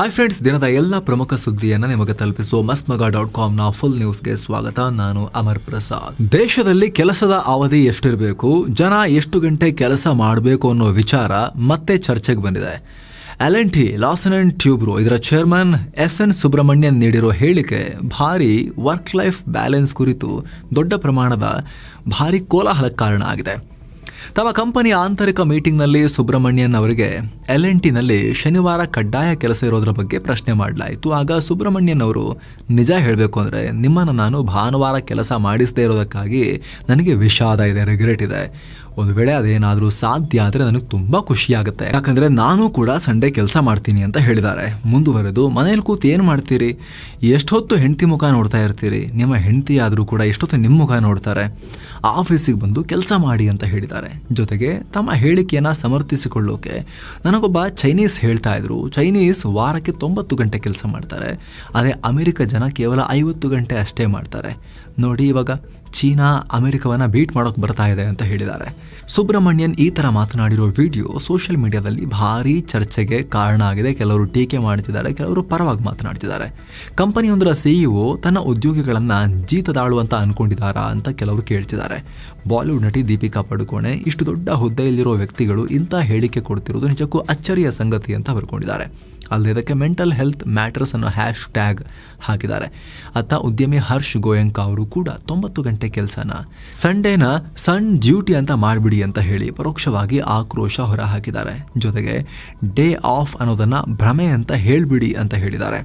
Hi friends ದಿನದ ಎಲ್ಲ ಪ್ರಮುಖ ಸುದ್ದಿಯನ್ನು ನಿಮಗೆ ತಲುಪಿಸುವ ಮಸ್ಮಗ ಮಗ ಡಾಟ್ ಕಾಮ್ನ ಫುಲ್ ನ್ಯೂಸ್ಗೆ ಸ್ವಾಗತ. ನಾನು ಅಮರ್ ಪ್ರಸಾದ್. ದೇಶದಲ್ಲಿ ಕೆಲಸದ ಅವಧಿ ಎಷ್ಟಿರಬೇಕು, ಜನ ಎಷ್ಟು ಗಂಟೆ ಕೆಲಸ ಮಾಡಬೇಕು ಅನ್ನೋ ವಿಚಾರ ಮತ್ತೆ ಚರ್ಚೆಗೆ ಬಂದಿದೆ. L T Larsen and Toubro ಇದರ ಚೇರ್ಮನ್ ಎಸ್ ಎನ್ ಸುಬ್ರಹ್ಮಣ್ಯನ್ ನೀಡಿರೋ ಹೇಳಿಕೆ ಭಾರಿ ವರ್ಕ್ ಲೈಫ್ ಬ್ಯಾಲೆನ್ಸ್ ಕುರಿತು ದೊಡ್ಡ ಪ್ರಮಾಣದ ಭಾರಿ ಕೋಲಾಹಲಕ್ಕೆ ಕಾರಣ ಆಗಿದೆ. ತಮ್ಮ ಕಂಪನಿಯ ಆಂತರಿಕ ಮೀಟಿಂಗ್ನಲ್ಲಿ ಸುಬ್ರಹ್ಮಣ್ಯನ್ ಅವರಿಗೆ ಎಲ್ ಎನ್ ಟಿನಲ್ಲಿ ಶನಿವಾರ ಕಡ್ಡಾಯ ಕೆಲಸ ಇರೋದ್ರ ಬಗ್ಗೆ ಪ್ರಶ್ನೆ ಮಾಡಲಾಯಿತು. ಆಗ ಸುಬ್ರಹ್ಮಣ್ಯನ್ ಅವರು, ನಿಜ ಹೇಳಬೇಕು ಅಂದರೆ ನಿಮ್ಮನ್ನು ನಾನು ಭಾನುವಾರ ಕೆಲಸ ಮಾಡಿಸದೇ ಇರೋದಕ್ಕಾಗಿ ನನಗೆ ವಿಷಾದ ಇದೆ ರಿಗ್ರೆಟ್ ಇದೆ. ಒಂದು ವೇಳೆ ಅದೇನಾದರೂ ಸಾಧ್ಯ ಆದರೆ ನನಗೆ ತುಂಬ ಖುಷಿಯಾಗುತ್ತೆ. ಯಾಕಂದರೆ ನಾನು ಕೂಡ ಸಂಡೇ ಕೆಲಸ ಮಾಡ್ತೀನಿ ಅಂತ ಹೇಳಿದ್ದಾರೆ. ಮುಂದುವರೆದು ಮನೇಲಿ ಕೂತು ಏನು ಮಾಡ್ತೀರಿ? ಎಷ್ಟೊತ್ತು ಹೆಂಡತಿ ಮುಖ ನೋಡ್ತಾ ಇರ್ತೀರಿ? ನಿಮ್ಮ ಹೆಂಡತಿ ಆದರೂ ಕೂಡ ಎಷ್ಟೊತ್ತು ನಿಮ್ಮ ಮುಖ ನೋಡ್ತಾರೆ? ಆಫೀಸಿಗೆ ಬಂದು ಕೆಲಸ ಮಾಡಿ ಅಂತ ಹೇಳಿದ್ದಾರೆ. ಜೊತೆಗೆ ತಮ್ಮ ಹೇಳಿಕೆಯನ್ನು ಸಮರ್ಥಿಸಿಕೊಳ್ಳೋಕೆ ನನಗೊಬ್ಬ ಚೈನೀಸ್ ಹೇಳ್ತಾ ಇದ್ರು. ಚೈನೀಸ್ ವಾರಕ್ಕೆ ತೊಂಬತ್ತು ಗಂಟೆ ಕೆಲಸ ಮಾಡ್ತಾರೆ. ಅದೇ ಅಮೆರಿಕ ಜನ ಕೇವಲ ಐವತ್ತು ಗಂಟೆ ಅಷ್ಟೇ ಮಾಡ್ತಾರೆ. ನೋಡಿ ಇವಾಗ ಚೀನಾ ಅಮೆರಿಕವನ್ನು ಬೀಟ್ ಮಾಡೋಕೆ ಬರ್ತಾ ಇದೆ ಅಂತ ಹೇಳಿದ್ದಾರೆ. ಸುಬ್ರಹ್ಮಣ್ಯನ್ ಈ ಥರ ಮಾತನಾಡಿರೋ ವಿಡಿಯೋ ಸೋಷಿಯಲ್ ಮೀಡಿಯಾದಲ್ಲಿ ಭಾರೀ ಚರ್ಚೆಗೆ ಕಾರಣ ಆಗಿದೆ. ಕೆಲವರು ಟೀಕೆ ಮಾಡ್ತಿದ್ದಾರೆ, ಕೆಲವರು ಪರವಾಗಿ ಮಾತನಾಡ್ತಿದ್ದಾರೆ. ಕಂಪನಿಯೊಂದರ ಸಿಇಒ ತನ್ನ ಉದ್ಯೋಗಿಗಳನ್ನು ಜೀತದಾಳುವಂತ ಅನ್ಕೊಂಡಿದ್ದಾರಾ ಅಂತ ಕೆಲವರು ಕೇಳ್ತಿದ್ದಾರೆ. ಬಾಲಿವುಡ್ ನಟಿ ದೀಪಿಕಾ ಪಡುಕೋಣೆ ಇಷ್ಟು ದೊಡ್ಡ ಹುದ್ದೆಯಲ್ಲಿರೋ ವ್ಯಕ್ತಿಗಳು ಇಂಥ ಹೇಳಿಕೆ ಕೊಡ್ತಿರೋದು ನಿಜಕ್ಕೂ ಅಚ್ಚರಿಯ ಸಂಗತಿ ಅಂತ ಬರ್ಕೊಂಡಿದ್ದಾರೆ. ಅಲ್ಲದೆ ಇದಕ್ಕೆ ಮೆಂಟಲ್ ಹೆಲ್ತ್ ಮ್ಯಾಟರ್ಸ್ ಅನ್ನೋ ಹ್ಯಾಶ್ ಟ್ಯಾಗ್ ಹಾಕಿದ್ದಾರೆ. ಅತ್ತ ಉದ್ಯಮಿ ಹರ್ಷ್ ಗೋಯಂಕ ಅವರು ಕೂಡ ತೊಂಬತ್ತು ಗಂಟೆ ಕೆಲಸನ ಸಂಡೇನ ಸನ್ ಡ್ಯೂಟಿ ಅಂತ ಮಾಡಿಬಿಡಿ ಅಂತ ಹೇಳಿ ಪರೋಕ್ಷವಾಗಿ ಆಕ್ರೋಶ ಹೊರಹಾಕಿದ್ದಾರೆ. ಜೊತೆಗೆ ಡೇ ಆಫ್ ಅನ್ನೋದನ್ನ ಭ್ರಮೆ ಅಂತ ಹೇಳಿಬಿಡಿ ಅಂತ ಹೇಳಿದ್ದಾರೆ.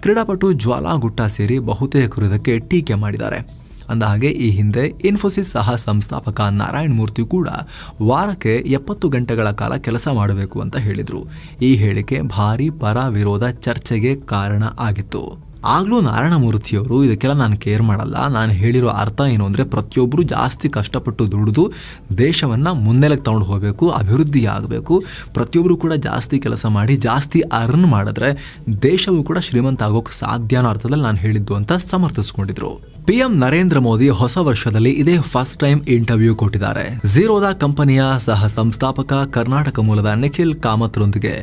ಕ್ರೀಡಾಪಟು ಜ್ವಾಲಾ ಗುಟ್ಟ ಸೇರಿ ಬಹುತೇಕರು ಇದಕ್ಕೆ ಟೀಕೆ ಮಾಡಿದ್ದಾರೆ. ಅಂದಹಾಗೆ ಈ ಹಿಂದೆ ಇನ್ಫೋಸಿಸ್ ಸಹ ಸಂಸ್ಥಾಪಕ ನಾರಾಯಣ ಮೂರ್ತಿ ಕೂಡ ವಾರಕ್ಕೆ ಎಪ್ಪತ್ತು ಗಂಟೆಗಳ ಕಾಲ ಕೆಲಸ ಮಾಡಬೇಕು ಅಂತ ಹೇಳಿದರು. ಈ ಹೇಳಿಕೆ ಭಾರೀ ಪರ ವಿರೋಧ ಚರ್ಚೆಗೆ ಕಾರಣ ಆಗಿತ್ತು. ಆಗ್ಲೂ ನಾರಾಯಣಮೂರ್ತಿಯವರು ಇದಕ್ಕೆಲ್ಲ ನಾನು ಕೇರ್ ಮಾಡಲ್ಲ. ನಾನು ಹೇಳಿರೋ ಅರ್ಥ ಏನು ಅಂದರೆ ಪ್ರತಿಯೊಬ್ಬರು ಜಾಸ್ತಿ ಕಷ್ಟಪಟ್ಟು ದುಡಿದು ದೇಶವನ್ನು ಮುನ್ನೆಲೆಗೆ ತಗೊಂಡು ಹೋಗಬೇಕು ಅಭಿವೃದ್ಧಿ ಆಗಬೇಕು ಪ್ರತಿಯೊಬ್ಬರು ಕೂಡ ಜಾಸ್ತಿ ಕೆಲಸ ಮಾಡಿ, ಜಾಸ್ತಿ ಅರ್ನ್ ಮಾಡಿದ್ರೆ ದೇಶವು ಕೂಡ ಶ್ರೀಮಂತ ಆಗೋಕೆ ಸಾಧ್ಯ ಅನ್ನೋ ಅರ್ಥದಲ್ಲಿ ನಾನು ಹೇಳಿದ್ದು ಅಂತ ಸಮರ್ಥಿಸಿಕೊಂಡಿದ್ರು. ಪಿಎಂ ನರೇಂದ್ರ ಮೋದಿ ಹೊಸ ವರ್ಷದಲ್ಲಿ ಇದೇ ಫಸ್ಟ್ ಟೈಮ್ ಇಂಟರ್ವ್ಯೂ ಕೊಟ್ಟಿದ್ದಾರೆ. ಝೀರೋದಾ ಕಂಪನಿಯ ಸಹ ಸಂಸ್ಥಾಪಕ ಕರ್ನಾಟಕ ಮೂಲದ Nikhil ಕಾಮತ್ರೊಂದಿಗೆ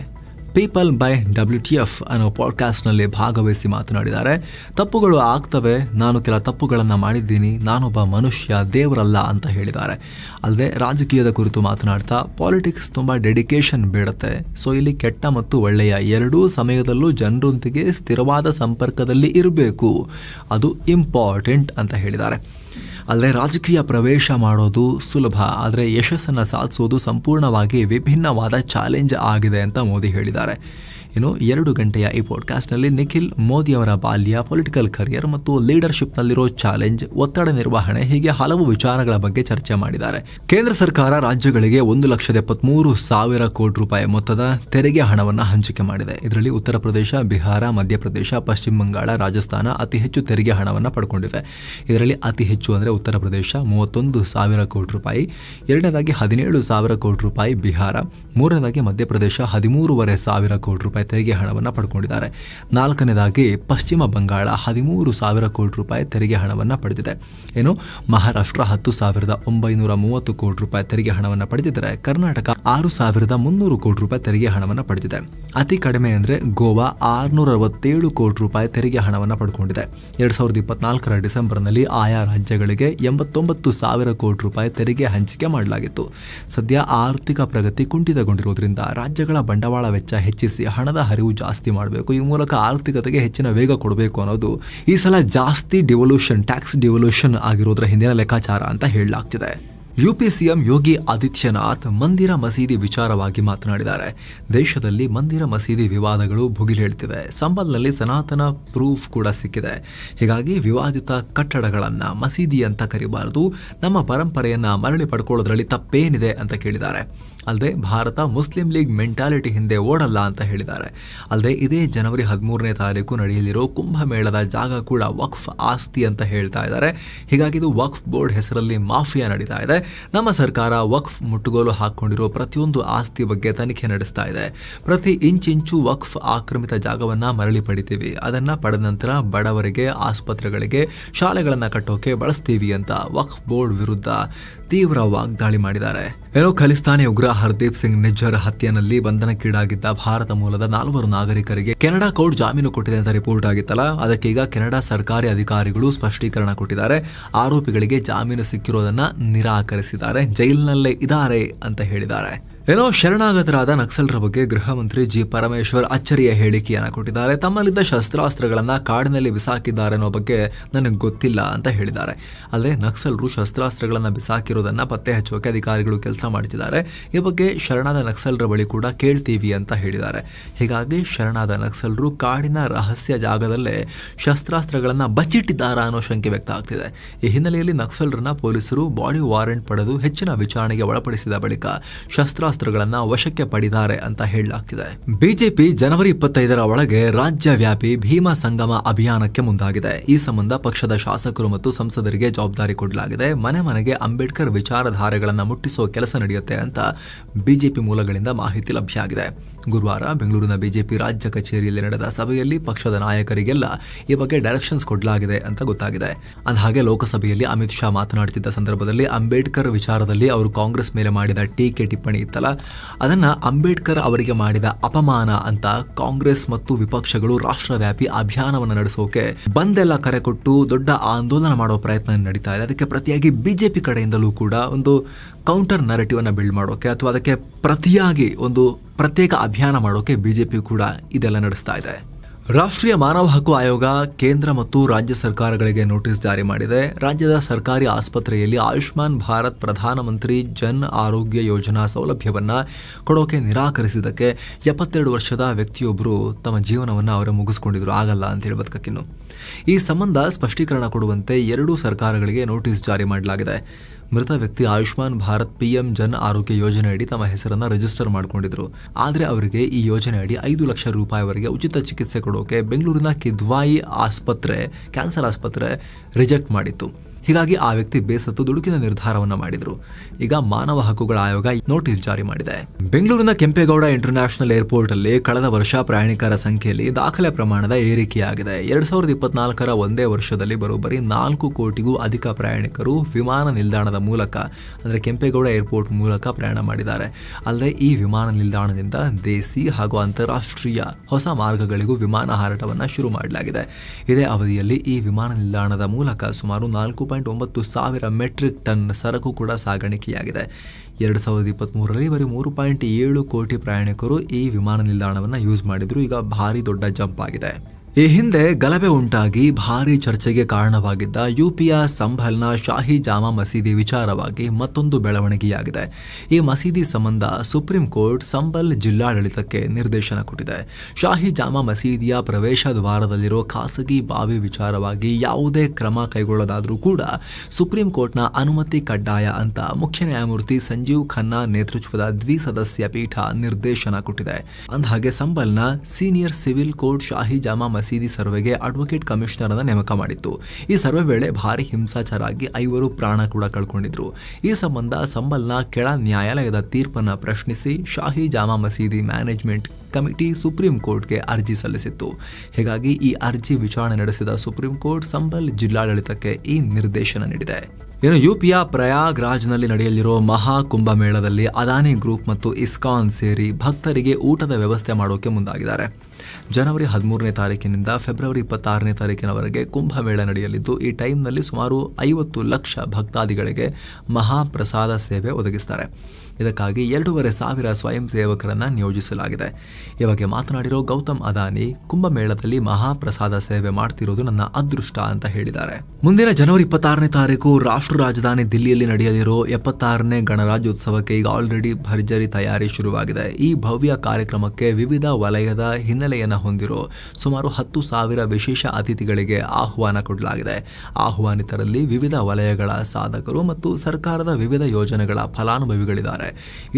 people by W T F ಅನ್ನೋ ಪಾಡ್ಕಾಸ್ಟ್ನಲ್ಲಿ ಭಾಗವಹಿಸಿ ಮಾತನಾಡಿದ್ದಾರೆ. ತಪ್ಪುಗಳು ಆಗ್ತವೆ, ನಾನು ಕೆಲ ತಪ್ಪುಗಳನ್ನು ಮಾಡಿದ್ದೀನಿ, ನಾನೊಬ್ಬ ಮನುಷ್ಯ, ದೇವರಲ್ಲ ಅಂತ ಹೇಳಿದ್ದಾರೆ. ಅಲ್ಲದೆ ರಾಜಕೀಯದ ಕುರಿತು ಮಾತನಾಡ್ತಾ ಪಾಲಿಟಿಕ್ಸ್ ತುಂಬ ಡೆಡಿಕೇಶನ್ ಬೇಡುತ್ತೆ. ಸೊ ಇಲ್ಲಿ ಕೆಟ್ಟ ಮತ್ತು ಒಳ್ಳೆಯ ಎರಡೂ ಸಮಯದಲ್ಲೂ ಜನರೊಂದಿಗೆ ಸ್ಥಿರವಾದ ಸಂಪರ್ಕದಲ್ಲಿ ಇರಬೇಕು. ಅದು ಇಂಪಾರ್ಟೆಂಟ್ ಅಂತ ಹೇಳಿದ್ದಾರೆ. ಅಲ್ಲದೆ ರಾಜಕೀಯ ಪ್ರವೇಶ ಮಾಡೋದು ಸುಲಭ, ಆದರೆ ಯಶಸ್ಸನ್ನು ಸಾಧಿಸೋದು ಸಂಪೂರ್ಣವಾಗಿ ವಿಭಿನ್ನವಾದ ಚಾಲೆಂಜ್ ಆಗಿದೆ ಅಂತ ಮೋದಿ ಹೇಳಿದ್ದಾರೆ. ಇನ್ನು ಎರಡು ಗಂಟೆಯ ಈ ಪಾಡ್ಕಾಸ್ಟ್ನಲ್ಲಿ ನಿಖಿಲ್ ಮೋದಿ ಅವರ ಬಾಲ್ಯ ಪೊಲಿಟಿಕಲ್ ಕರಿಯರ್ ಮತ್ತು ಲೀಡರ್ಶಿಪ್ನಲ್ಲಿರೋ ಚಾಲೆಂಜ್ ಒತ್ತಡ ನಿರ್ವಹಣೆ ಹೀಗೆ ಹಲವು ವಿಚಾರಗಳ ಬಗ್ಗೆ ಚರ್ಚೆ ಮಾಡಿದ್ದಾರೆ. ಕೇಂದ್ರ ಸರ್ಕಾರ ರಾಜ್ಯಗಳಿಗೆ ಒಂದು ಲಕ್ಷದ ಎಪ್ಪತ್ಮೂರು ಸಾವಿರ ಕೋಟಿ ರೂಪಾಯಿ ಮೊತ್ತದ ತೆರಿಗೆ ಹಣವನ್ನು ಹಂಚಿಕೆ ಮಾಡಿದೆ. ಇದರಲ್ಲಿ ಉತ್ತರ ಪ್ರದೇಶ, ಬಿಹಾರ ಮಧ್ಯಪ್ರದೇಶ ಪಶ್ಚಿಮ ಬಂಗಾಳ, ರಾಜಸ್ಥಾನ ಅತಿ ಹೆಚ್ಚು ತೆರಿಗೆ ಹಣವನ್ನು ಪಡ್ಕೊಂಡಿವೆ. ಇದರಲ್ಲಿ ಅತಿ ಹೆಚ್ಚು ಅಂದರೆ ಉತ್ತರ ಪ್ರದೇಶ ಮೂವತ್ತೊಂದು ಸಾವಿರ ಕೋಟಿ ರೂಪಾಯಿ, ಎರಡನೇದಾಗಿ ಹದಿನೇಳು ಸಾವಿರ ಕೋಟಿ ರೂಪಾಯಿ ಬಿಹಾರ, ಮೂರನೇದಾಗಿ ಮಧ್ಯಪ್ರದೇಶ ಹದಿಮೂರುವರೆ ಸಾವಿರ ಕೋಟಿ ರೂಪಾಯಿ ತೆರಿಗೆ ಹಣವನ್ನು ಪಡ್ಕೊಂಡಿದ್ದಾರೆ. ನಾಲ್ಕನೇದಾಗಿ ಪಶ್ಚಿಮ ಬಂಗಾಳ ಹದಿಮೂರು ಸಾವಿರ ಕೋಟಿ ರೂಪಾಯಿ ತೆರಿಗೆ ಹಣವನ್ನು ಪಡೆದಿದೆ. ಏನು? ಮಹಾರಾಷ್ಟ್ರ ಹತ್ತು ಸಾವಿರದ ಒಂಬೈನೂರ ಮೂವತ್ತು ಕೋಟಿ ರೂಪಾಯಿ ತೆರಿಗೆ ಹಣವನ್ನು ಪಡೆದಿದ್ದರೆ ಕರ್ನಾಟಕ ಆರು ಸಾವಿರದ ಮುನ್ನೂರು ಕೋಟಿ ರೂಪಾಯಿ ತೆರಿಗೆ ಹಣವನ್ನು ಪಡೆದಿದೆ. ಅತಿ ಕಡಿಮೆ ಅಂದರೆ ಗೋವಾ ಆರುನೂರ ಅರವತ್ತೇಳು ಕೋಟಿ ರೂಪಾಯಿ ತೆರಿಗೆ ಹಣವನ್ನು ಪಡ್ಕೊಂಡಿದೆ. ಎರಡ್ ಸಾವಿರದ ಇಪ್ಪತ್ನಾಲ್ಕರ ಡಿಸೆಂಬರ್ನಲ್ಲಿ ಆಯಾ ರಾಜ್ಯಗಳಿಗೆ ಎಂಬತ್ತೊಂಬತ್ತು ಸಾವಿರ ಕೋಟಿ ರೂಪಾಯಿ ತೆರಿಗೆ ಹಂಚಿಕೆ ಮಾಡಲಾಗಿತ್ತು. ಸದ್ಯ ಆರ್ಥಿಕ ಪ್ರಗತಿ ಕುಂಠಿತಗೊಂಡಿರುವುದರಿಂದ ರಾಜ್ಯಗಳ ಬಂಡವಾಳ ವೆಚ್ಚ ಹೆಚ್ಚಿಸಿ ಹಣದ ಹರಿವು ಜಾಸ್ತಿ ಮಾಡಬೇಕು. ಈ ಮೂಲಕ ಆರ್ಥಿಕತೆಗೆ ಹೆಚ್ಚಿನ ವೇಗ ಕೊಡಬೇಕು ಅನ್ನೋದು ಈ ಸಲ ಜಾಸ್ತಿ ಡಿವಲ್ಯೂಷನ್ ಟ್ಯಾಕ್ಸ್ ಡಿವಲ್ಯೂಷನ್ ಆಗಿರೋದ್ರ ಹಿಂದಿನ ಲೆಕ್ಕಾಚಾರ ಅಂತ ಹೇಳಲಾಗ್ತಿದೆ. ಯುಪಿ ಸಿಎಂ ಯೋಗಿ ಆದಿತ್ಯನಾಥ್ ಮಂದಿರ ಮಸೀದಿ ವಿಚಾರವಾಗಿ ಮಾತನಾಡಿದ್ದಾರೆ. ದೇಶದಲ್ಲಿ ಮಂದಿರ ಮಸೀದಿ ವಿವಾದಗಳು ಭುಗಿಲೇಳ್ತಿವೆ ಸಂಬಲ್ನಲ್ಲಿ ಸನಾತನ ಪ್ರೂಫ್ ಕೂಡ ಸಿಕ್ಕಿದೆ. ಹೀಗಾಗಿ ವಿವಾದಿತ ಕಟ್ಟಡಗಳನ್ನು ಮಸೀದಿ ಅಂತ ಕರಿಬಾರದು. ನಮ್ಮ ಪರಂಪರೆಯನ್ನ ಮರಳಿ ಪಡ್ಕೊಳ್ಳೋದ್ರಲ್ಲಿ ತಪ್ಪೇನಿದೆ ಅಂತ ಕೇಳಿದ್ದಾರೆ. ಅಲ್ಲದೆ ಭಾರತ ಮುಸ್ಲಿಂ ಲೀಗ್ ಮೆಂಟಾಲಿಟಿ ಹಿಂದೆ ಓಡಲ್ಲ ಅಂತ ಹೇಳಿದ್ದಾರೆ. ಅಲ್ಲದೆ ಇದೇ ಜನವರಿ ಹದಿಮೂರನೇ ತಾರೀಕು ನಡೆಯಲಿರೋ ಕುಂಭಮೇಳದ ಜಾಗ ಕೂಡ ವಕ್ಫ್ ಆಸ್ತಿ ಅಂತ ಹೇಳ್ತಾ ಇದ್ದಾರೆ. ಹೀಗಾಗಿ ಇದು ವಕ್ಫ್ ಬೋರ್ಡ್ ಹೆಸರಲ್ಲಿ ಮಾಫಿಯಾ ನಡೀತಾ ಇದೆ. ನಮ್ಮ ಸರ್ಕಾರ ವಕ್ಫ್ ಮುಟ್ಟುಗೋಲು ಹಾಕೊಂಡಿರುವ ಪ್ರತಿಯೊಂದು ಆಸ್ತಿ ಬಗ್ಗೆ ತನಿಖೆ ನಡೆಸ್ತಾ ಇದೆ. ಪ್ರತಿ ಇಂಚಿಂಚು ವಕ್ಫ್ ಆಕ್ರಮಿತ ಜಾಗವನ್ನ ಮರಳಿ ಪಡಿತೀವಿ. ಅದನ್ನ ಪಡೆದ ನಂತರ ಬಡವರಿಗೆ, ಆಸ್ಪತ್ರೆಗಳಿಗೆ, ಶಾಲೆಗಳನ್ನ ಕಟ್ಟೋಕೆ ಬಳಸ್ತೀವಿ ಅಂತ ವಕ್ಫ್ ಬೋರ್ಡ್ ವಿರುದ್ಧ ತೀವ್ರ ವಾಗ್ದಾಳಿ ಮಾಡಿದ್ದಾರೆ. ಏನೋ ಖಲಿಸ್ತಾನಿ ಉಗ್ರ ಹರ್ದೀಪ್ ಸಿಂಗ್ ನಿಜ್ಜರ್ ಹತ್ಯೆಯಲ್ಲಿ ಬಂಧನಕ್ಕೀಡಾಗಿದ್ದ ಭಾರತ ಮೂಲದ ನಾಲ್ವರು ನಾಗರಿಕರಿಗೆ ಕೆನಡಾ ಕೋರ್ಟ್ ಜಾಮೀನು ಕೊಟ್ಟಿದೆ ಅಂತ ರಿಪೋರ್ಟ್ ಆಗಿತ್ತಲ್ಲ? ಅದಕ್ಕೀಗ ಕೆನಡಾ ಸರ್ಕಾರಿ ಅಧಿಕಾರಿಗಳು ಸ್ಪಷ್ಟೀಕರಣ ಕೊಟ್ಟಿದ್ದಾರೆ. ಆರೋಪಿಗಳಿಗೆ ಜಾಮೀನು ಸಿಕ್ಕಿರೋದನ್ನ ನಿರಾಕರಿಸಿದ್ದಾರೆ. ಜೈಲಿನಲ್ಲೇ ಇದ್ದಾರೆ ಅಂತ ಹೇಳಿದ್ದಾರೆ. ಏನೋ ಶರಣಾಗತರಾದ ನಕ್ಸಲರ ಬಗ್ಗೆ ಗೃಹ ಮಂತ್ರಿ ಜಿ ಪರಮೇಶ್ವರ್ ಅಚ್ಚರಿಯ ಹೇಳಿಕೆಯನ್ನ ಕೊಟ್ಟಿದ್ದಾರೆ. ತಮ್ಮಲ್ಲಿದ್ದ ಶಸ್ತ್ರಾಸ್ತ್ರಗಳನ್ನ ಕಾಡಿನಲ್ಲಿ ಬಿಸಾಕಿದ್ದಾರೆ ಅನ್ನೋ ಬಗ್ಗೆ ನನಗೆ ಗೊತ್ತಿಲ್ಲ ಅಂತ ಹೇಳಿದ್ದಾರೆ. ಅಲ್ಲದೆ ನಕ್ಸಲರು ಶಸ್ತ್ರಾಸ್ತ್ರಗಳನ್ನ ಬಿಸಾಕಿರೋದನ್ನ ಪತ್ತೆ ಹಚ್ಚೋಕೆ ಅಧಿಕಾರಿಗಳು ಕೆಲಸ ಮಾಡ್ತಿದ್ದಾರೆ. ಈ ಬಗ್ಗೆ ಶರಣಾದ ನಕ್ಸಲರ ಬಳಿ ಕೂಡ ಕೇಳ್ತೀವಿ ಅಂತ ಹೇಳಿದ್ದಾರೆ. ಹೀಗಾಗಿ ಶರಣಾದ ನಕ್ಸಲರು ಕಾಡಿನ ರಹಸ್ಯ ಜಾಗದಲ್ಲೇ ಶಸ್ತ್ರಾಸ್ತ್ರಗಳನ್ನ ಬಚ್ಚಿಟ್ಟಿದ್ದಾರಾ ಅನ್ನೋ ಶಂಕೆ ವ್ಯಕ್ತ ಆಗ್ತಿದೆ. ಈ ಹಿನ್ನೆಲೆಯಲ್ಲಿ ನಕ್ಸಲರನ್ನ ಪೊಲೀಸರು ಬಾಡಿ ವಾರೆಂಟ್ ಪಡೆದು ಹೆಚ್ಚಿನ ವಿಚಾರಣೆಗೆ ಒಳಪಡಿಸಿದ ಬಳಿಕ ಶಸ್ತ್ರಾಸ್ತ್ರಗಳನ್ನ ವಶಕ್ಕೆ ಪಡೆದಿದ್ದಾರೆ ಅಂತ ಹೇಳಲಾಗ್ತಿದೆ. ಬಿಜೆಪಿ ಜನವರಿ ಇಪ್ಪತ್ತೈದರ ಒಳಗೆ ರಾಜ್ಯವ್ಯಾಪಿ ಭೀಮಾ ಸಂಗಮ ಅಭಿಯಾನಕ್ಕೆ ಮುಂದಾಗಿದೆ. ಈ ಸಂಬಂಧ ಪಕ್ಷದ ಶಾಸಕರು ಮತ್ತು ಸಂಸದರಿಗೆ ಜವಾಬ್ದಾರಿ ಕೊಡಲಾಗಿದೆ. ಮನೆ ಮನೆಗೆ ಅಂಬೇಡ್ಕರ್ ವಿಚಾರಧಾರೆಗಳನ್ನ ಮುಟ್ಟಿಸುವ ಕೆಲಸ ನಡೆಯುತ್ತೆ ಅಂತ ಬಿಜೆಪಿ ಮೂಲಗಳಿಂದ ಮಾಹಿತಿ ಲಭ್ಯ ಆಗಿದೆ. ಗುರುವಾರ ಬೆಂಗಳೂರಿನ ಬಿಜೆಪಿ ರಾಜ್ಯ ಕಚೇರಿಯಲ್ಲಿ ನಡೆದ ಸಭೆಯಲ್ಲಿ ಪಕ್ಷದ ನಾಯಕರಿಗೆಲ್ಲ ಈ ಬಗ್ಗೆ ಡೈರೆಕ್ಷನ್ಸ್ ಕೊಡಲಾಗಿದೆ ಅಂತ ಗೊತ್ತಾಗಿದೆ. ಅಂದಹಾಗೆ ಲೋಕಸಭೆಯಲ್ಲಿ ಅಮಿತ್ ಶಾ ಮಾತನಾಡುತ್ತಿದ್ದ ಸಂದರ್ಭದಲ್ಲಿ ಅಂಬೇಡ್ಕರ್ ವಿಚಾರದಲ್ಲಿ ಅವರು ಕಾಂಗ್ರೆಸ್ ಮೇಲೆ ಮಾಡಿದ ಟೀಕೆ ಟಿಪ್ಪಣಿ ಇತ್ತಲ್ಲ, ಅದನ್ನ ಅಂಬೇಡ್ಕರ್ ಅವರಿಗೆ ಮಾಡಿದ ಅಪಮಾನ ಅಂತ ಕಾಂಗ್ರೆಸ್ ಮತ್ತು ವಿಪಕ್ಷಗಳು ರಾಷ್ಟ್ರವ್ಯಾಪಿ ಅಭಿಯಾನವನ್ನು ನಡೆಸೋಕೆ ಬಂದೆಲ್ಲ ಕರೆ ಕೊಟ್ಟು ದೊಡ್ಡ ಆಂದೋಲನ ಮಾಡುವ ಪ್ರಯತ್ನ ನಡೀತಾ ಇದೆ. ಅದಕ್ಕೆ ಪ್ರತಿಯಾಗಿ ಬಿಜೆಪಿ ಕಡೆಯಿಂದಲೂ ಕೂಡ ಒಂದು ಕೌಂಟರ್ ನರೇಟಿವ್ ಅನ್ನು ಬಿಲ್ಡ್ ಮಾಡೋಕೆ ಅಥವಾ ಅದಕ್ಕೆ ಪ್ರತಿಯಾಗಿ ಒಂದು ಪ್ರತ್ಯೇಕ ಅಭಿಯಾನ ಮಾಡೋಕೆ ಬಿಜೆಪಿ ಕೂಡ ಇದೆಲ್ಲ ನಡೆಸ್ತಾ ಇದೆ. ರಾಷ್ಟ್ರೀಯ ಮಾನವ ಹಕ್ಕು ಆಯೋಗ ಕೇಂದ್ರ ಮತ್ತು ರಾಜ್ಯ ಸರ್ಕಾರಗಳಿಗೆ ನೋಟಿಸ್ ಜಾರಿ ಮಾಡಿದೆ. ರಾಜ್ಯದ ಸರ್ಕಾರಿ ಆಸ್ಪತ್ರೆಯಲ್ಲಿ ಆಯುಷ್ಮಾನ್ ಭಾರತ್ ಪ್ರಧಾನಮಂತ್ರಿ ಜನ್ ಆರೋಗ್ಯ ಯೋಜನಾ ಸೌಲಭ್ಯವನ್ನ ಕೊಡೋಕೆ ನಿರಾಕರಿಸಿದ್ದಕ್ಕೆ ಎಪ್ಪತ್ತೆರಡು ವರ್ಷದ ವ್ಯಕ್ತಿಯೊಬ್ಬರು ತಮ್ಮ ಜೀವನವನ್ನು ಅವರೇ ಮುಗಿಸ್ಕೊಂಡಿದ್ರು. ಆಗಲ್ಲ ಅಂತ ಬದುಕಕ್ಕಿನ್ನು. ಈ ಸಂಬಂಧ ಸ್ಪಷ್ಟೀಕರಣ ಕೊಡುವಂತೆ ಎರಡೂ ಸರ್ಕಾರಗಳಿಗೆ ನೋಟಿಸ್ ಜಾರಿ ಮಾಡಲಾಗಿದೆ. ಮೃತ ವ್ಯಕ್ತಿ ಆಯುಷ್ಮಾನ್ ಭಾರತ್ ಪಿಎಂ ಜನ್ ಆರೋಗ್ಯ ಯೋಜನೆ ಅಡಿ ತಮ್ಮ ಹೆಸರನ್ನ ರಿಜಿಸ್ಟರ್ ಮಾಡಿಕೊಂಡಿದ್ರು. ಆದರೆ ಅವರಿಗೆ ಈ ಯೋಜನೆ ಅಡಿ ಐದು ಲಕ್ಷ ರೂಪಾಯಿವರೆಗೆ ಉಚಿತ ಚಿಕಿತ್ಸೆ ಕೊಡೋಕೆ ಬೆಂಗಳೂರಿನ ಕಿದ್ವಾಯಿ ಆಸ್ಪತ್ರೆ, ಕ್ಯಾನ್ಸರ್ ಆಸ್ಪತ್ರೆ ರಿಜೆಕ್ಟ್ ಮಾಡಿತ್ತು. ಹೀಗಾಗಿ ಆ ವ್ಯಕ್ತಿ ಬೇಸತ್ತು ದುಡುಕಿನ ನಿರ್ಧಾರವನ್ನ ಮಾಡಿದ್ರು. ಈಗ ಮಾನವ ಹಕ್ಕುಗಳ ಆಯೋಗ ನೋಟಿಸ್ ಜಾರಿ ಮಾಡಿದೆ. ಬೆಂಗಳೂರಿನ ಕೆಂಪೇಗೌಡ ಇಂಟರ್ನ್ಯಾಷನಲ್ ಏರ್ಪೋರ್ಟ್ ಅಲ್ಲಿ ಕಳೆದ ವರ್ಷ ಪ್ರಯಾಣಿಕರ ಸಂಖ್ಯೆಯಲ್ಲಿ ದಾಖಲೆ ಪ್ರಮಾಣದ ಏರಿಕೆಯಾಗಿದೆ. ಎರಡ್ ಸಾವಿರದ ಇಪ್ಪತ್ನಾಲ್ಕರ ಒಂದೇ ವರ್ಷದಲ್ಲಿ ಬರೋಬ್ಬರಿ ನಾಲ್ಕು ಕೋಟಿಗೂ ಅಧಿಕ ಪ್ರಯಾಣಿಕರು ವಿಮಾನ ನಿಲ್ದಾಣದ ಮೂಲಕ, ಅಂದರೆ ಕೆಂಪೇಗೌಡ ಏರ್ಪೋರ್ಟ್ ಮೂಲಕ ಪ್ರಯಾಣ ಮಾಡಿದ್ದಾರೆ. ಅಲ್ಲದೆ ಈ ವಿಮಾನ ನಿಲ್ದಾಣದಿಂದ ದೇಸಿ ಹಾಗೂ ಅಂತಾರಾಷ್ಟ್ರೀಯ ಹೊಸ ಮಾರ್ಗಗಳಿಗೂ ವಿಮಾನ ಹಾರಾಟವನ್ನು ಶುರು ಮಾಡಲಾಗಿದೆ. ಇದೇ ಅವಧಿಯಲ್ಲಿ ಈ ವಿಮಾನ ನಿಲ್ದಾಣದ ಮೂಲಕ ಸುಮಾರು ನಾಲ್ಕು ಪಾಯಿಂಟ್ ಒಂಬತ್ತು ಸಾವಿರ ಮೆಟ್ರಿಕ್ ಟನ್ ಸರಕು ಕೂಡ ಸಾಗಾಣಿಕೆಯಾಗಿದೆ. ಎರಡು ಸಾವಿರದ ಇಪ್ಪತ್ತ್ಮೂರರಲ್ಲಿ ಬರೀ ಮೂರು ಪಾಯಿಂಟ್ ಏಳು ಕೋಟಿ ಪ್ರಯಾಣಿಕರು ಈ ವಿಮಾನ ನಿಲ್ದಾಣವನ್ನು ಯೂಸ್ ಮಾಡಿದ್ರು. ಈಗ ಭಾರಿ ದೊಡ್ಡ ಜಂಪ್ ಆಗಿದೆ. ಈ ಹಿಂದೆ ಗಲಭೆ ಉಂಟಾಗಿ ಭಾರಿ ಚರ್ಚೆಗೆ ಕಾರಣವಾಗಿದ್ದ ಯುಪಿಯ ಸಂಭಲ್ನ ಶಾಹಿ ಜಾಮಾ ಮಸೀದಿ ವಿಚಾರವಾಗಿ ಮತ್ತೊಂದು ಬೆಳವಣಿಗೆಯಾಗಿದೆ. ಈ ಮಸೀದಿ ಸಂಬಂಧ ಸುಪ್ರೀಂ ಕೋರ್ಟ್ ಸಂಬಲ್ ಜಿಲ್ಲಾಡಳಿತಕ್ಕೆ ನಿರ್ದೇಶನ ಕೊಟ್ಟಿದೆ. ಶಾಹಿ ಜಾಮಾ ಮಸೀದಿಯ ಪ್ರವೇಶ ದ್ವಾರದಲ್ಲಿರೋ ಖಾಸಗಿ ಬಾವಿ ವಿಚಾರವಾಗಿ ಯಾವುದೇ ಕ್ರಮ ಕೈಗೊಳ್ಳದಾದರೂ ಕೂಡ ಸುಪ್ರೀಂ ಕೋರ್ಟ್ನ ಅನುಮತಿ ಕಡ್ಡಾಯ ಅಂತ ಮುಖ್ಯ ನ್ಯಾಯಮೂರ್ತಿ ಸಂಜೀವ್ ಖನ್ನಾ ನೇತೃತ್ವದ ದ್ವಿಸದಸ್ಯ ಪೀಠ ನಿರ್ದೇಶನ ಕೊಟ್ಟಿದೆ. ಅಂದಹಾಗೆ ಸಂಬಲ್ನ senior civil court Shahi Jama Masjid ಸರ್ವೆಗೆ advocate commissioner ಅನ್ನು ನೇಮಕ ಮಾಡಿತ್ತು. ಈ ಸರ್ವೆ ವೇಳೆ ಭಾರಿ ಹಿಂಸಾಚಾರ ಆಗಿ ಐವರು ಪ್ರಾಣ ಕೂಡ ಕಳ್ಕೊಂಡಿದ್ರು. ಈ ಸಂಬಂಧ ಸಂಬಲ್ನ ಕೆಳ ನ್ಯಾಯಾಲಯದ ತೀರ್ಪನ್ನ ಪ್ರಶ್ನಿಸಿ ಶಾಹಿ ಜಾಮಾ ಮಸೀದಿ ಮ್ಯಾನೇಜ್ಮೆಂಟ್ ಕಮಿಟಿ ಸುಪ್ರೀಂ ಕೋರ್ಟ್ಗೆ ಅರ್ಜಿ ಸಲ್ಲಿಸಿತ್ತು. ಹೀಗಾಗಿ ಈ ಅರ್ಜಿ ವಿಚಾರಣೆ ನಡೆಸಿದ ಸುಪ್ರೀಂ ಕೋರ್ಟ್ ಸಂಬಲ್ ಜಿಲ್ಲಾಡಳಿತಕ್ಕೆ ಈ ನಿರ್ದೇಶನ ನೀಡಿದೆ. ಇನ್ನು ಯುಪಿಯ ಪ್ರಯಾಗ್ರಾಜ್ನಲ್ಲಿ ನಡೆಯಲಿರೋ ಮಹಾ ಕುಂಭಮೇಳದಲ್ಲಿ ಅದಾನಿ ಗ್ರೂಪ್ ಮತ್ತು ಇಸ್ಕಾನ್ ಸೇರಿ ಭಕ್ತರಿಗೆ ಊಟದ ವ್ಯವಸ್ಥೆ ಮಾಡೋಕೆ ಮುಂದಾಗಿದ್ದಾರೆ. ಜನವರಿ ಹದಿಮೂರನೇ ತಾರೀಕಿನಿಂದ ಫೆಬ್ರವರಿ ಇಪ್ಪತ್ತಾರನೇ ತಾರೀಕಿನವರೆಗೆ ಕುಂಭಮೇಳ ನಡೆಯಲಿದ್ದು, ಈ ಟೈಮ್ನಲ್ಲಿ ಸುಮಾರು ಐವತ್ತು ಲಕ್ಷ ಭಕ್ತಾದಿಗಳಿಗೆ ಮಹಾಪ್ರಸಾದ ಸೇವೆ ಒದಗಿಸ್ತಾರೆ. ಇದಕ್ಕಾಗಿ ಎರಡೂವರೆ ಸಾವಿರ ಸ್ವಯಂ ಸೇವಕರನ್ನು ನಿಯೋಜಿಸಲಾಗಿದೆ. ಈ ಬಗ್ಗೆ ಮಾತನಾಡಿರೋ ಗೌತಮ್ ಅದಾನಿ, ಕುಂಭಮೇಳದಲ್ಲಿ ಮಹಾಪ್ರಸಾದ ಸೇವೆ ಮಾಡ್ತಿರೋದು ನನ್ನ ಅದೃಷ್ಟ ಅಂತ ಹೇಳಿದ್ದಾರೆ. ಮುಂದಿನ ಜನವರಿ ಇಪ್ಪತ್ತಾರನೇ ತಾರೀಕು ರಾಷ್ಟ್ರ ರಾಜಧಾನಿ ದಿಲ್ಲಿಯಲ್ಲಿ ನಡೆಯಲಿರೋ ಎಪ್ಪತ್ತಾರನೇ ಗಣರಾಜ್ಯೋತ್ಸವಕ್ಕೆ ಈಗ ಆಲ್ರೆಡಿ ಭರ್ಜರಿ ತಯಾರಿ ಶುರುವಾಗಿದೆ. ಈ ಭವ್ಯ ಕಾರ್ಯಕ್ರಮಕ್ಕೆ ವಿವಿಧ ವಲಯದ ಹಿನ್ನೆಲೆಯನ್ನು ಹೊಂದಿರೋ ಸುಮಾರು ಹತ್ತು ಸಾವಿರ ವಿಶೇಷ ಅತಿಥಿಗಳಿಗೆ ಆಹ್ವಾನ ಕೊಡಲಾಗಿದೆ. ಆಹ್ವಾನಿತರಲ್ಲಿ ವಿವಿಧ ವಲಯಗಳ ಸಾಧಕರು ಮತ್ತು ಸರ್ಕಾರದ ವಿವಿಧ ಯೋಜನೆಗಳ ಫಲಾನುಭವಿಗಳಿದ್ದಾರೆ.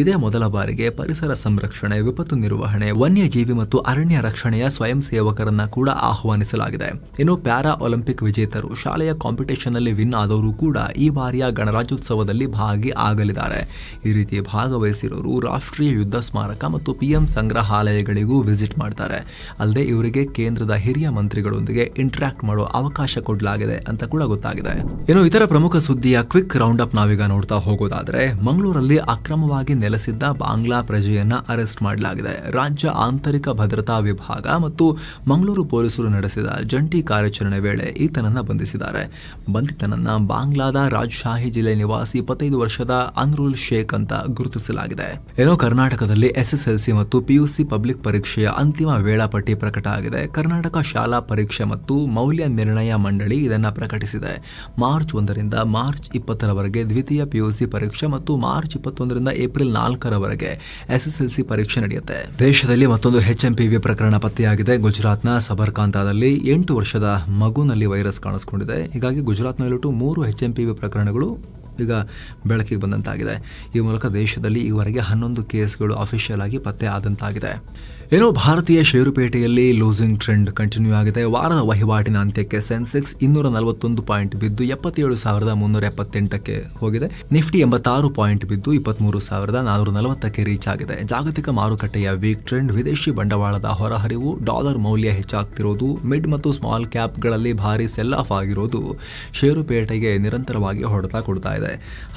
ಇದೇ ಮೊದಲ ಬಾರಿಗೆ ಪರಿಸರ ಸಂರಕ್ಷಣೆ, ವಿಪತ್ತು ನಿರ್ವಹಣೆ, ವನ್ಯಜೀವಿ ಮತ್ತು ಅರಣ್ಯ ರಕ್ಷಣೆಯ ಸ್ವಯಂ ಸೇವಕರನ್ನ ಕೂಡ ಆಹ್ವಾನಿಸಲಾಗಿದೆ. ಇನ್ನು ಪ್ಯಾರಾ ಒಲಿಂಪಿಕ್ ವಿಜೇತರು ಶಾಲೆಯ ಕಾಂಪಿಟೇಷನ್ನಲ್ಲಿ ವಿನ್ ಆದವರು ಕೂಡ ಈ ಬಾರಿಯ ಗಣರಾಜ್ಯೋತ್ಸವದಲ್ಲಿ ಭಾಗಿ ಆಗಲಿದ್ದಾರೆ ಈ ರೀತಿ ಭಾಗವಹಿಸಿರೋರು ರಾಷ್ಟ್ರೀಯ ಯುದ್ಧ ಸ್ಮಾರಕ ಮತ್ತು ಪಿಎಂ ಸಂಗ್ರಹಾಲಯಗಳಿಗೂ ವಿಸಿಟ್ ಮಾಡ್ತಾರೆ. ಅಲ್ಲದೆ ಇವರಿಗೆ ಕೇಂದ್ರದ ಹಿರಿಯ ಮಂತ್ರಿಗಳೊಂದಿಗೆ ಇಂಟರಾಕ್ಟ್ ಮಾಡೋ ಅವಕಾಶ ಕೊಡಲಾಗಿದೆ ಅಂತ ಕೂಡ ಗೊತ್ತಾಗಿದೆ. ಇನ್ನು ಇತರ ಪ್ರಮುಖ ಸುದ್ದಿಯ ಕ್ವಿಕ್ ರೌಂಡ್ ಅಪ್ ನಾವೀಗ ನೋಡ್ತಾ ಹೋಗೋದಾದ್ರೆ, ಮಂಗಳೂರಲ್ಲಿ ಅಕ್ರಮವಾಗಿ ನೆಲೆಸಿದ್ದ ಬಾಂಗ್ಲಾ ಪ್ರಜೆಯನ್ನ ಅರೆಸ್ಟ್ ಮಾಡಲಾಗಿದೆ. ರಾಜ್ಯ ಆಂತರಿಕ ಭದ್ರತಾ ವಿಭಾಗ ಮತ್ತು ಮಂಗಳೂರು ಪೊಲೀಸರು ನಡೆಸಿದ ಜಂಟಿ ಕಾರ್ಯಾಚರಣೆ ವೇಳೆ ಈತನನ್ನ ಬಂಧಿಸಿದ್ದಾರೆ. ಬಂಧಿತನನ್ನ ಬಾಂಗ್ಲಾದ ರಾಜ್ಶಾಹಿ ಜಿಲ್ಲೆ ನಿವಾಸಿ ಇಪ್ಪತ್ತೈದು ವರ್ಷದ ಅನ್ರುಲ್ ಶೇಖ್ ಅಂತ ಗುರುತಿಸಲಾಗಿದೆ. ಏನೋ ಕರ್ನಾಟಕದಲ್ಲಿ ಎಸ್ಎಸ್ಎಲ್ಸಿ ಮತ್ತು ಪಿಯುಸಿ ಪಬ್ಲಿಕ್ ಪರೀಕ್ಷೆಯ ಅಂತಿಮ ವೇಳಾಪಟ್ಟಿ ಪ್ರಕಟ ಆಗಿದೆ. ಕರ್ನಾಟಕ ಶಾಲಾ ಪರೀಕ್ಷೆ ಮತ್ತು ಮೌಲ್ಯ ನಿರ್ಣಯ ಮಂಡಳಿ ಇದನ್ನು ಪ್ರಕಟಿಸಿದೆ. ಮಾರ್ಚ್ ಒಂದರಿಂದ ಮಾರ್ಚ್ ಇಪ್ಪತ್ತರವರೆಗೆ ದ್ವಿತೀಯ ಪಿಯುಸಿ ಪರೀಕ್ಷೆ ಮತ್ತು ಮಾರ್ಚ್ ಇಪ್ಪತ್ತೊಂದರಿಂದ ಏಪ್ರಿಲ್ ನಾಲ್ಕರವರೆಗೆ ಎಸ್ಎಸ್ಎಲ್ಸಿ ಪರೀಕ್ಷೆ ನಡೆಯುತ್ತೆ. ದೇಶದಲ್ಲಿ ಮತ್ತೊಂದು ಎಚ್ಎಂಪಿವಿ ಪ್ರಕರಣ ಪತ್ತೆಯಾಗಿದೆ. ಗುಜರಾತ್ನ ಸಬರ್ಕಾಂತಾದಲ್ಲಿ ಎಂಟು ವರ್ಷದ ಮಗುನಲ್ಲಿ ವೈರಸ್ ಕಾಣಿಸಿಕೊಂಡಿದೆ. ಹೀಗಾಗಿ ಗುಜರಾತ್ನಲ್ಲಿಟ್ಟು ಮೂರು ಎಚ್ಎಂಪಿವಿ ಪ್ರಕರಣಗಳು ಈಗ ಬೆಳಕಿಗೆ ಬಂದಂತಾಗಿದೆ. ಈ ಮೂಲಕ ದೇಶದಲ್ಲಿ ಈವರೆಗೆ ಹನ್ನೊಂದು ಕೇಸ್ಗಳು ಅಫಿಷಿಯಲ್ ಆಗಿ ಪತ್ತೆ ಆದಂತಾಗಿದೆ. ಏನೋ ಭಾರತೀಯ ಷೇರುಪೇಟೆಯಲ್ಲಿ ಲೂಸಿಂಗ್ ಟ್ರೆಂಡ್ ಕಂಟಿನ್ಯೂ ಆಗಿದೆ. ವಾರದ ವಹಿವಾಟಿನ ಅಂತ್ಯಕ್ಕೆ ಸೆನ್ಸೆಕ್ಸ್ ಇನ್ನೂರ ನಲವತ್ತೊಂದು ಪಾಯಿಂಟ್ ಬಿದ್ದು ಎಪ್ಪತ್ತೇಳು ಸಾವಿರದ ಮುನ್ನೂರ ಎಪ್ಪತ್ತೆಂಟಕ್ಕೆ ಹೋಗಿದೆ. ನಿಫ್ಟಿ ಎಂಬತ್ತಾರು ಪಾಯಿಂಟ್ ಬಿದ್ದು ಇಪ್ಪತ್ಮೂರು ಸಾವಿರದ ನಾನೂರ ನಲವತ್ತಕ್ಕೆ ರೀಚ್ ಆಗಿದೆ. ಜಾಗತಿಕ ಮಾರುಕಟ್ಟೆಯ ವೀಕ್ ಟ್ರೆಂಡ್ ವಿದೇಶಿ ಬಂಡವಾಳದ ಹೊರಹರಿವು ಡಾಲರ್ ಮೌಲ್ಯ ಹೆಚ್ಚಾಗ್ತಿರೋದು ಮಿಡ್ ಮತ್ತು ಸ್ಮಾಲ್ ಕ್ಯಾಪ್ಗಳಲ್ಲಿ ಭಾರಿ ಸೆಲ್ ಆಫ್ ಆಗಿರೋದು, ಷೇರುಪೇಟೆಗೆ ನಿರಂತರವಾಗಿ ಹೊಡೆತ ಕೊಡ್ತಾ ಇದೆ.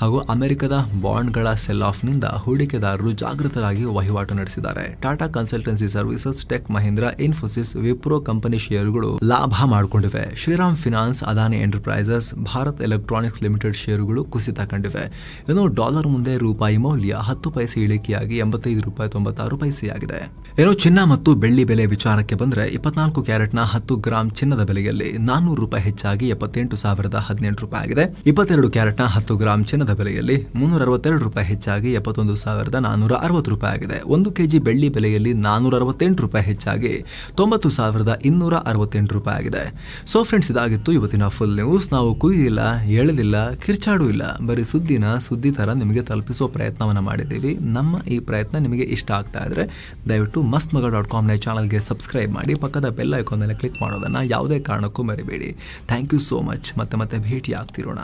ಹಾಗೂ ಅಮೆರಿಕದ ಬಾಂಡ್ಗಳ ಸೆಲ್ ಆಫ್ನಿಂದ ಹೂಡಿಕೆದಾರರು ಜಾಗೃತರಾಗಿ ವಹಿವಾಟು ನಡೆಸಿದ್ದಾರೆ. Tata consultancy services, tech Mahindra, Infosys, Wipro company ಷೇರುಗಳು ಲಾಭ ಮಾಡಿಕೊಂಡಿವೆ. Shriram finance, Adani enterprises, Bharat electronics limited ಷೇರುಗಳು ಕುಸಿತ ಕಂಡಿವೆ. ಇನ್ನು ಡಾಲರ್ ಮುಂದೆ ರೂಪಾಯಿ ಮೌಲ್ಯ ಹತ್ತು ಪೈಸೆ ಇಳಿಕೆಯಾಗಿ ಎಂಬತ್ತೈದು ರೂಪಾಯಿ ತೊಂಬತ್ತಾರು ಪೈಸೆಯಾಗಿದೆ. ಏನೋ ಚಿನ್ನ ಮತ್ತು ಬೆಳ್ಳಿ ಬೆಲೆ ವಿಚಾರಕ್ಕೆ ಬಂದ್ರೆ ಇಪ್ಪತ್ನಾಲ್ಕು ಕ್ಯಾರೆಟ್ನ ಹತ್ತು ಗ್ರಾಂ ಚಿನ್ನದ ಬೆಲೆಯಲ್ಲಿ ನಾನ್ನೂರು ರೂಪಾಯಿ ಹೆಚ್ಚಾಗಿ ಎಪ್ಪತ್ತೆಂಟು ಸಾವಿರದ ಹದಿನೆಂಟು ರೂಪಾಯಿ ಆಗಿದೆ. ಇಪ್ಪತ್ತೆರಡು ಕ್ಯಾರೆಟ್ನ ಹತ್ತು ಗ್ರಾಂ ಚಿನ್ನದ ಬೆಲೆಯಲ್ಲಿ ಮುನ್ನೂರ ಅರವತ್ತೆರಡು ರೂಪಾಯಿ ಹೆಚ್ಚಾಗಿ ಎಪ್ಪತ್ತೊಂದು ಸಾವಿರದ ನಾನ್ನೂರ ಅರವತ್ತು ರೂಪಾಯಿ ಆಗಿದೆ. ಒಂದು ಕೆಜಿ ಬೆಳ್ಳಿ ಬೆಲೆಯಲ್ಲಿ ನಾನ್ನೂರ ಅರವತ್ತೆಂಟು ರೂಪಾಯಿ ಹೆಚ್ಚಾಗಿ ತೊಂಬತ್ತು ಸಾವಿರದ ಇನ್ನೂರ ಅರವತ್ತೆಂಟು ರೂಪಾಯಿ ಆಗಿದೆ. ಸೊ ಫ್ರೆಂಡ್ಸ್ ಇದಾಗಿತ್ತು ಇವತ್ತಿನ ಫುಲ್ ನ್ಯೂಸ್ ನಾವು ಕುಯ್ದಿಲ್ಲ, ಎಳೆದಿಲ್ಲ, ಕಿರ್ಚಾಡೂ ಇಲ್ಲ. ಬರೀ ಸುದ್ದಿನ ಸುದ್ದಿ ಥರ ನಿಮಗೆ ತಲುಪಿಸುವ ಪ್ರಯತ್ನವನ್ನು ಮಾಡಿದ್ದೀವಿ. ನಮ್ಮ ಈ ಪ್ರಯತ್ನ ನಿಮಗೆ ಇಷ್ಟ ಆಗ್ತಾ ಇದ್ರೆ ದಯವಿಟ್ಟು ಮಸ್ತ್ ಮಗ ಡಾಟ್ ಕಾಮ್ನ ಚಾನಲ್ಗೆ ಸಬ್ಸ್ಕ್ರೈಬ್ ಮಾಡಿ. ಪಕ್ಕದ ಬೆಲ್ ಐಕಾನ್ ಮೇಲೆ ಕ್ಲಿಕ್ ಮಾಡೋದನ್ನು ಯಾವುದೇ ಕಾರಣಕ್ಕೂ ಮರಿಬೇಡಿ. ಥ್ಯಾಂಕ್ ಯು ಸೋ ಮಚ್ ಮತ್ತೆ ಮತ್ತೆ ಭೇಟಿ ಆಗ್ತಿರೋಣ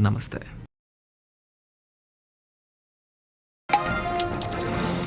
నమస్తే.